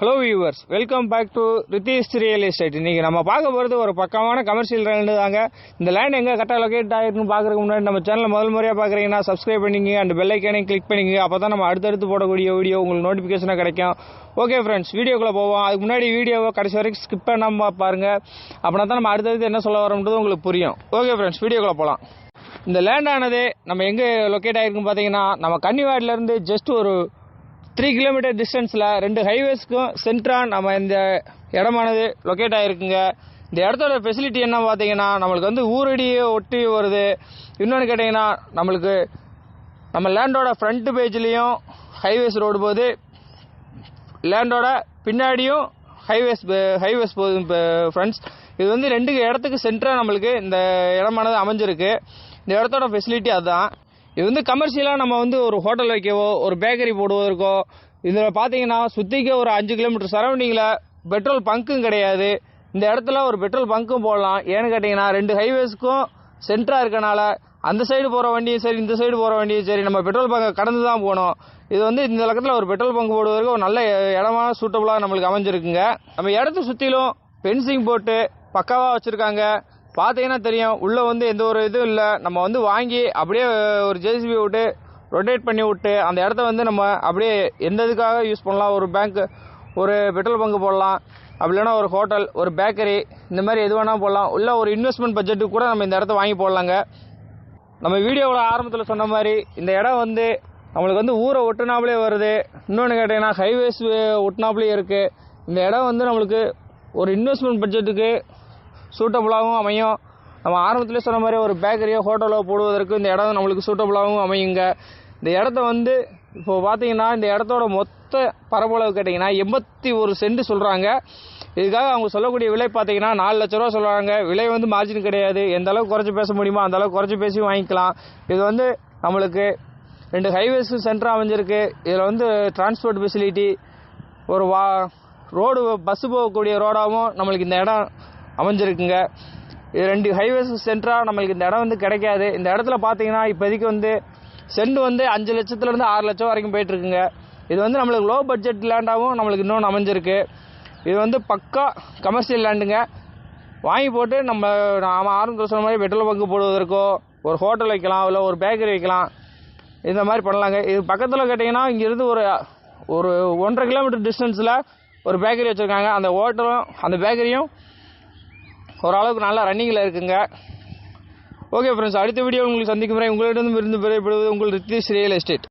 Hello viewers welcome back to Ritheesh real estate இன்றைக்கி நம்ம பார்க்க போகிறது ஒரு பக்கமான கமர்ஷியல் லேண்டு தாங்க. இந்த லேண்ட் எங்கே கரெக்டாக லொக்கேட் ஆகிருக்குன்னு பார்க்குறதுக்கு முன்னாடி நம்ம சேனல் முதல் முறையாக பார்க்குறீங்கன்னா சப்ஸ்கிரைப் பண்ணிங்க அண்ட் பெல் கிளிக் பண்ணிங்க அப்போ தான் நம்ம அடுத்தடுத்து போடக்கூடிய வீடியோ உங்களுக்கு நோட்டிஃபிகேஷனாக கிடைக்கும். ஓகே ஃப்ரெண்ட்ஸ் வீடியோக்குள்ளே போவோம். அதுக்கு முன்னாடி வீடியோவை கடைசி வரைக்கும் ஸ்கிப் பண்ணாமல் பாருங்கள் அப்படின்னா தான் நம்ம அடுத்தடுத்து என்ன சொல்ல வரோன்றது உங்களுக்கு புரியும். ஓகே ஃப்ரெண்ட்ஸ் வீடியோக்குள்ளே போகலாம் இந்த லேண்டானது நம்ம எங்கே லொக்கேட் ஆகிருக்குன்னு பார்த்தீங்கன்னா நம்ம கன்னிவாடிலேருந்து ஜஸ்ட் ஒரு த்ரீ கிலோமீட்டர் டிஸ்டன்ஸில் ரெண்டு ஹைவேஸ்க்கும் சென்ட்ராக நம்ம இந்த இடமானது லொக்கேட் ஆகிருக்குங்க இந்த இடத்தோட ஃபெசிலிட்டி என்ன பார்த்தீங்கன்னா நம்மளுக்கு வந்து ஊரடியே ஒட்டி வருது. இன்னொன்று கேட்டிங்கன்னா நம்மளுக்கு நம்ம லேண்டோட ஃப்ரண்ட் பேஜ்லேயும் ஹைவேஸ் ரோடு போகுது. லேண்டோட பின்னாடியும் ஹைவேஸ் ஹைவேஸ் போகுது ஃப்ரெண்ட்ஸ் இது வந்து ரெண்டு இடத்துக்கு சென்டராக நம்மளுக்கு இந்த இடமானது அமைஞ்சிருக்கு. இந்த இடத்தோட ஃபெசிலிட்டி அதுதான் இது வந்து கமர்ஷியலாக நம்ம வந்து ஒரு ஹோட்டல் வைக்கவோ ஒரு பேக்கரி போடுவதற்கோ இதில் பார்த்தீங்கன்னா சுற்றிக்க ஒரு அஞ்சு கிலோமீட்டர் சரௌண்டிங்கில் பெட்ரோல் பங்க்கும் கிடையாது. இந்த இடத்துல ஒரு பெட்ரோல் பங்க்கும் போடலாம். ஏன்னு கேட்டிங்கன்னா ரெண்டு ஹைவேஸ்க்கும் சென்டராக இருக்கனால அந்த சைடு போகிற வண்டியும் சரி இந்த சைடு போகிற வண்டியும் சரி நம்ம பெட்ரோல் பங்கை கடந்து தான் போகணும். இது வந்து இந்த பக்கத்தில் ஒரு பெட்ரோல் பங்க் போடுவதற்கு ஒரு நல்ல இடமா சூட்டபுளாக நம்மளுக்கு அமைஞ்சிருக்குங்க. நம்ம இடத்த சுற்றிலும் ஃபென்சிங் போட்டு பக்காவாக வச்சுருக்காங்க. பார்த்தீங்கன்னா தெரியும். உள்ளே வந்து எந்த ஒரு இதுவும் இல்லை. நம்ம வந்து வாங்கி அப்படியே ஒரு ஜேசிபி விட்டு ரொட்டேட் பண்ணி விட்டு அந்த இடத்த வந்து நம்ம அப்படியே எந்த இதுக்காக யூஸ் பண்ணலாம்? ஒரு பேங்க் ஒரு பெட்ரோல் பங்கு போடலாம். அப்படி இல்லைன்னா ஒரு ஹோட்டல் ஒரு பேக்கரி இந்த மாதிரி எது வேணால் போடலாம். இல்லை ஒரு இன்வெஸ்ட்மெண்ட் பட்ஜெட்டுக்கு கூட நம்ம இந்த இடத்த வாங்கி போடலாங்க. நம்ம வீடியோவோட ஆரம்பத்தில் சொன்ன மாதிரி இந்த இடம் வந்து நம்மளுக்கு வந்து ஊரை ஒட்டுனாப்லே வருது. இன்னொன்று கேட்டிங்கன்னா ஹைவேஸ் ஒட்டுனாப்லேயே இருக்குது இந்த இடம் வந்து நம்மளுக்கு ஒரு இன்வெஸ்ட்மெண்ட் பட்ஜெட்டுக்கு சூட்டபுளாகவும் அமையும். நம்ம ஆரம்பத்திலே சொன்ன மாதிரி ஒரு பேக்கரியோ ஹோட்டலோ போடுவதற்கு இந்த இடம் நம்மளுக்கு சூட்டபுளாகவும் அமையுங்க. இந்த இடத்த வந்து இப்போ பார்த்தீங்கன்னா இந்த இடத்தோட மொத்த பரப்பளவு கேட்டிங்கன்னா எண்பத்தி ஒரு சென்ட் சொல்கிறாங்க இதுக்காக அவங்க சொல்லக்கூடிய விலை பார்த்தீங்கன்னா நாலு லட்ச ரூபா சொல்கிறாங்க விலை வந்து மார்ஜின் கிடையாது. எந்த அளவுக்கு குறைச்சி பேச முடியுமோ அந்த அளவுக்கு குறைச்சி பேசி வாங்கிக்கலாம். இது வந்து நம்மளுக்கு ரெண்டு ஹைவேஸ் சென்டர் அமைஞ்சிருக்கு. இதில் வந்து டிரான்ஸ்போர்ட் ஃபெசிலிட்டி ஒரு வா ரோடு பஸ்ஸு போகக்கூடிய ரோடாகவும் நம்மளுக்கு இந்த இடம் அமைஞ்சிருக்குங்க. இது ரெண்டு ஹைவேஸ் சென்டராக நம்மளுக்கு இந்த இடம் வந்து கிடைக்காது. இந்த இடத்துல பார்த்தீங்கன்னா இப்போதைக்கு வந்து சென்ட் வந்து அஞ்சு லட்சத்துலேருந்து ஆறு லட்சம் வரைக்கும் போயிட்டுருக்குங்க. இது வந்து நம்மளுக்கு லோ பட்ஜெட் லேண்டாகவும் நம்மளுக்கு இன்னொன்று அமைஞ்சிருக்கு. இது வந்து பக்கா கமர்ஷியல் லேண்டுங்க வாங்கி போட்டு நம்ம நாம் ஆரம்பத்தில் சொன்ன மாதிரி பெட்ரோல் பங்கு போடுவதற்கோ ஒரு ஹோட்டல் வைக்கலாம் இல்லை ஒரு பேக்கரி வைக்கலாம் இந்த மாதிரி பண்ணலாங்க. இது பக்கத்தில் கேட்டிங்கன்னா இங்கேருந்து ஒரு ஒரு ஒன்றரை கிலோமீட்டர் டிஸ்டன்ஸில் ஒரு பேக்கரி வச்சுருக்காங்க. அந்த ஹோட்டலும் அந்த பேக்கரியும் ஓரளவுக்கு நல்லா ரன்னிங்கில் இருக்குங்க. ஓகே ஃப்ரெண்ட்ஸ் அடுத்த வீடியோ உங்களுக்கு சந்திக்கும் வரை உங்களிடம் இருந்து பெறப்படுவது உங்கள் ரித்தீஷ் ரியல் எஸ்டேட்.